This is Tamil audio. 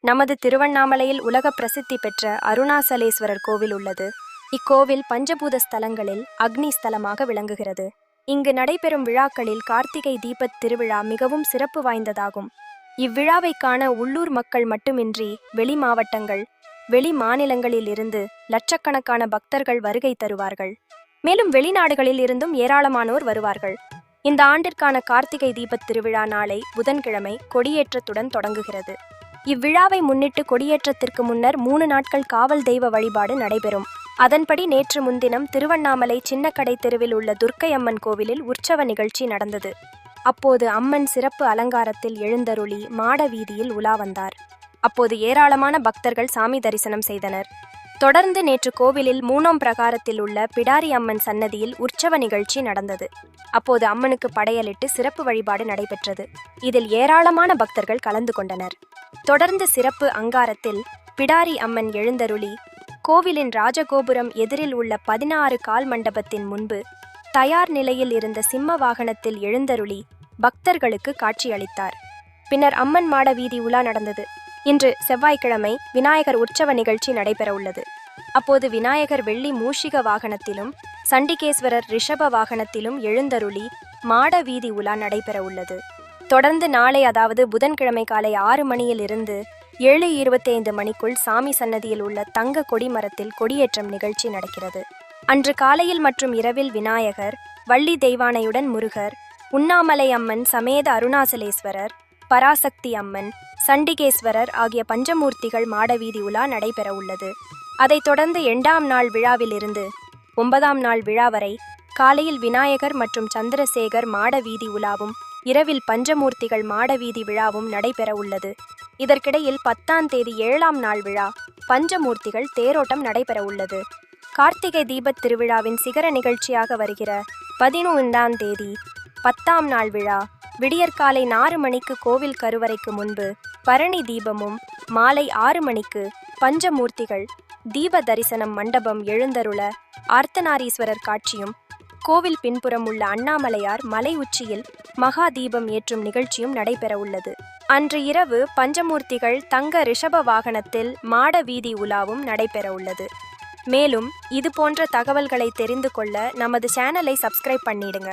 நமது திருவண்ணாமலையில் உலக பிரசித்தி பெற்ற அருணாசலேஸ்வரர் கோவில் உள்ளது. இக்கோவில் பஞ்சபூத ஸ்தலங்களில் அக்னி ஸ்தலமாக விளங்குகிறது. இங்கு நடைபெறும் விழாக்களில் கார்த்திகை தீபத் திருவிழா மிகவும் சிறப்பு வாய்ந்ததாகும். இவ்விழாவை காண உள்ளூர் மக்கள் மட்டுமின்றி வெளி மாவட்டங்கள் வெளி மாநிலங்களில் இருந்து லட்சக்கணக்கான பக்தர்கள் வருகை தருவார்கள். மேலும் வெளிநாடுகளில் இருந்தும் ஏராளமானோர் வருவார்கள். இந்த ஆண்டிற்கான கார்த்திகை தீபத் திருவிழா நாளை புதன்கிழமை கொடியேற்றத்துடன் தொடங்குகிறது. இவ்விழாவை முன்னிட்டு கொடியேற்றத்திற்கு முன்னர் மூணு நாட்கள் காவல் தெய்வ வழிபாடு நடைபெறும். அதன்படி நேற்று முன்தினம் திருவண்ணாமலை சின்னக்கடை தெருவில் உள்ள துர்க்கை அம்மன் கோவிலில் உற்சவ நிகழ்ச்சி நடந்தது. அப்போது அம்மன் சிறப்பு அலங்காரத்தில் எழுந்தருளி மாட வீதியில் உலா வந்தார். அப்போது ஏராளமான பக்தர்கள் சாமி தரிசனம் செய்தனர். தொடர்ந்து நேற்று கோவிலில் மூணாம் பிரகாரத்தில் உள்ள பிடாரி அம்மன் சன்னதியில் உற்சவ நிகழ்ச்சி நடந்தது. அப்போது அம்மனுக்கு படையலிட்டு சிறப்பு வழிபாடு நடைபெற்றது. இதில் ஏராளமான பக்தர்கள் கலந்து கொண்டனர். தொடர்ந்து சிறப்பு அங்காரத்தில் பிடாரி அம்மன் எழுந்தருளி கோவிலின் ராஜகோபுரம் எதிரில் உள்ள பதினாறு கால் மண்டபத்தின் முன்பு தயார் நிலையில் இருந்த சிம்ம வாகனத்தில் எழுந்தருளி பக்தர்களுக்கு காட்சியளித்தார். பின்னர் அம்மன் மாட வீதி உலா நடந்தது. இன்று செவ்வாய்க்கிழமை விநாயகர் உற்சவ நிகழ்ச்சி நடைபெற உள்ளது அப்போது விநாயகர் வெள்ளி மூஷிக வாகனத்திலும் சண்டிகேஸ்வரர் ரிஷப வாகனத்திலும் எழுந்தருளி மாட வீதி உலா நடைபெற உள்ளது தொடர்ந்து நாளை அதாவது புதன்கிழமை காலை ஆறு மணியில் இருந்து ஏழு இருபத்தைந்து மணிக்குள் சாமி சன்னதியில் உள்ள தங்க கொடிமரத்தில் கொடியேற்றம் நிகழ்ச்சி நடக்கிறது. அன்று காலையில் மற்றும் இரவில் விநாயகர் வள்ளி தெய்வானையுடன் முருகர் உண்ணாமலை அம்மன் சமேத அருணாசலேஸ்வரர் பராசக்தி அம்மன் சண்டிகேஸ்வரர் ஆகிய பஞ்சமூர்த்திகள் மாடவீதி உலா நடைபெற உள்ளது அதைத் தொடர்ந்து எண்டாம் நாள் விழாவிலிருந்து ஒன்பதாம் நாள் விழா வரை காலையில் விநாயகர் மற்றும் சந்திரசேகர் மாட வீதி உலாவும் இரவில் பஞ்சமூர்த்திகள் மாட வீதி விழாவும் நடைபெற உள்ளது இதற்கிடையில் பத்தாம் தேதி ஏழாம் நாள் விழா பஞ்சமூர்த்திகள் தேரோட்டம் நடைபெற உள்ளது கார்த்திகை தீபத் திருவிழாவின் சிகர நிகழ்ச்சியாக வருகிற பதினொன்றாம் தேதி பத்தாம் நாள் விழா விடியற்காலை நாறு மணிக்கு கோவில் கருவறைக்கு முன்பு பரணி தீபமும் மாலை ஆறு மணிக்கு பஞ்சமூர்த்திகள் தீப தரிசனம் மண்டபம் எழுந்தருள அர்த்தநாரீஸ்வரர் காட்சியும் கோவில் பின்புறம் உள்ள அண்ணாமலையார் மலை உச்சியில் மகா தீபம் ஏற்றும் நிகழ்ச்சியும் நடைபெற உள்ளது. அன்று இரவு பஞ்சமூர்த்திகள் தங்க ரிஷப வாகனத்தில் மாட வீதி உலாவும் நடைபெற உள்ளது. மேலும் இது போன்ற தகவல்களை தெரிந்து கொள்ள நமது சேனலை சப்ஸ்கிரைப் பண்ணிடுங்க.